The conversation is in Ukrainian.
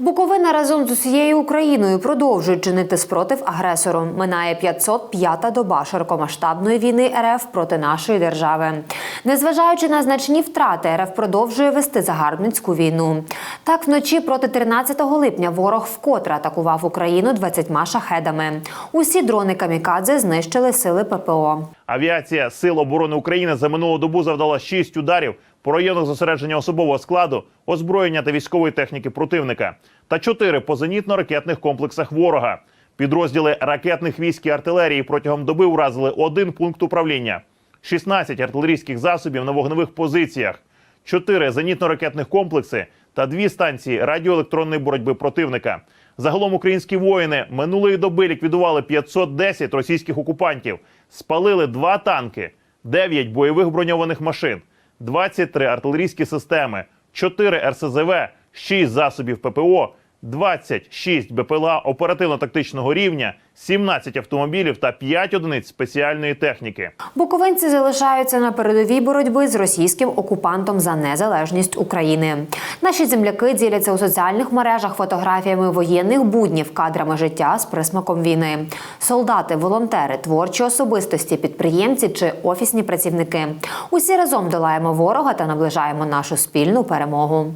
Буковина разом з усією Україною продовжує чинити спротив агресору. Минає 505-та доба широкомасштабної війни РФ проти нашої держави. Незважаючи на значні втрати, РФ продовжує вести загарбницьку війну. Так, вночі проти 13 липня ворог вкотре атакував Україну 20 шахедами. Усі дрони камікадзе знищили сили ППО. Авіація Сил оборони України за минулу добу завдала 6 ударів по районах зосередження особового складу, озброєння та військової техніки противника та 4 по зенітно-ракетних комплексах ворога. Підрозділи ракетних військ і артилерії протягом доби вразили один пункт управління, 16 артилерійських засобів на вогневих позиціях, 4 зенітно-ракетних комплекси та дві станції радіоелектронної боротьби противника. Загалом українські воїни минулої доби ліквідували 510 російських окупантів, спалили два танки, 9 бойових броньованих машин, 23 артилерійські системи, 4 РСЗВ, 6 засобів ППО, 26 БПЛА оперативно-тактичного рівня, 17 автомобілів та 5 одиниць спеціальної техніки. Буковинці залишаються на передовій боротьби з російським окупантом за незалежність України. Наші земляки діляться у соціальних мережах фотографіями воєнних буднів, кадрами життя з присмаком війни. Солдати, волонтери, творчі особистості, підприємці чи офісні працівники. Усі разом долаємо ворога та наближаємо нашу спільну перемогу.